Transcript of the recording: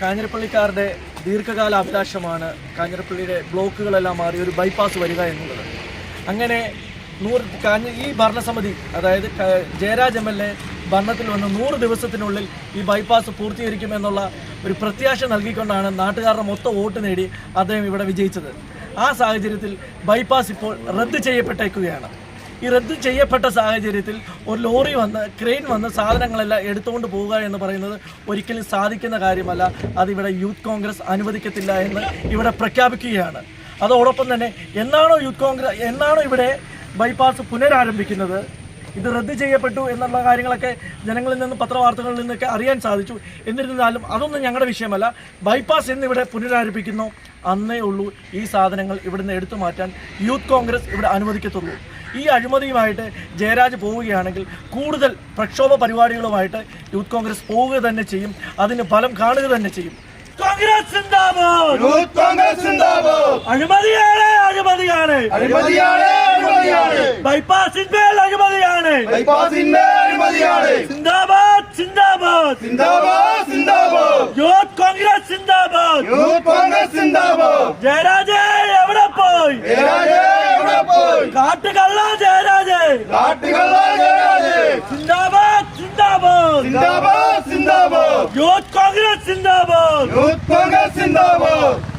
കാഞ്ഞിരപ്പള്ളിക്കാരുടെ ദീർഘകാല അഭിലാഷമാണ് കാഞ്ഞിരപ്പള്ളിയുടെ ബ്ലോക്കുകളെല്ലാം മാറി ഒരു ബൈപ്പാസ് വരിക എന്നുള്ളത്. അങ്ങനെ നൂറ് കാഞ്ഞ ഈ ഭരണസമിതി അതായത് ജയരാജ് എം എൽ എ ഭരണത്തിൽ വന്ന് നൂറ് ദിവസത്തിനുള്ളിൽ ഈ ബൈപ്പാസ് പൂർത്തീകരിക്കുമെന്നുള്ള ഒരു പ്രത്യാശ നൽകിക്കൊണ്ടാണ് നാട്ടുകാരുടെ മൊത്തം വോട്ട് നേടി അദ്ദേഹം ഇവിടെ വിജയിച്ചത്. ആ സാഹചര്യത്തിൽ ബൈപ്പാസ് ഇപ്പോൾ റദ്ദ് ചെയ്യപ്പെട്ടേക്കുകയാണ്. ഈ റദ്ദ് ചെയ്യപ്പെട്ട സാഹചര്യത്തിൽ ഒരു ലോറി വന്ന് ക്രെയിൻ വന്ന് സാധനങ്ങളെല്ലാം എടുത്തുകൊണ്ട് പോവുക എന്ന് പറയുന്നത് ഒരിക്കലും സാധിക്കുന്ന കാര്യമല്ല. അതിവിടെ യൂത്ത് കോൺഗ്രസ് അനുവദിക്കത്തില്ല എന്ന് ഇവിടെ പ്രഖ്യാപിക്കുകയാണ്. അതോടൊപ്പം തന്നെ എന്നാണോ യൂത്ത് കോൺഗ്രസ് എന്നാണോ ഇവിടെ ബൈപ്പാസ് പുനരാരംഭിക്കുന്നത്? ഇത് റദ്ദ് ചെയ്യപ്പെട്ടു എന്നുള്ള കാര്യങ്ങളൊക്കെ ജനങ്ങളിൽ നിന്ന് പത്രവാർത്തകളിൽ നിന്നൊക്കെ അറിയാൻ സാധിച്ചു. എന്നിരുന്നാലും അതൊന്നും ഞങ്ങളുടെ വിഷയമല്ല. ബൈപ്പാസ് എന്നിവിടെ പുനരാരംഭിക്കുന്നു. അന്നേ ഉള്ളൂ ഈ സാധനങ്ങൾ ഇവിടുന്ന് എടുത്തു മാറ്റാൻ യൂത്ത് കോൺഗ്രസ് ഇവിടെ അനുവദിക്കത്തുള്ളൂ. ഈ അഴിമതിയുമായിട്ട് ജയരാജ് പോവുകയാണെങ്കിൽ കൂടുതൽ പ്രക്ഷോഭ പരിപാടികളുമായിട്ട് യൂത്ത് കോൺഗ്രസ് പോവുക തന്നെ ചെയ്യും. അതിന് ഫലം കാണുക തന്നെ ചെയ്യും. കോൺഗ്രസ് സിന്ദാബാദ്! യൂത്ത് കോൺഗ്രസ് സിന്ദാബാദ്! അഴിമതിയാണ് അഴിമതിയാണ്. അഴിമതിയാണ് അഴിമതിയാണ്. ബൈപ്പാസിന്മേൽ അഴിമതിയാണ്. ബൈപ്പാസിന്റെ അഴിമതിയാണ്. സിന്ദാബാദ് സിന്ദാബാദ്. സിന്ദാബാദ് സിന്ദാബാദ്. യൂത്ത് കോൺഗ്രസ് സിന്ദാബാദ്. യൂത്ത് കോൺഗ്രസ് സിന്ദാബാദ്. ജയരാജേ കാട്ടുകള്ള ജയരാജേ. കാട്ടുകള്ള ജയരാജേ. സിന്ദാബാദ് സിന്ദാബാദ്. സിന്ദാബാദ് സിന്ദാബാദ്. യൂത്ത് കോൺഗ്രസ് സിന്ദാബാദ്. യൂത്ത് കോൺഗ്രസ് സിന്ദാബാദ്.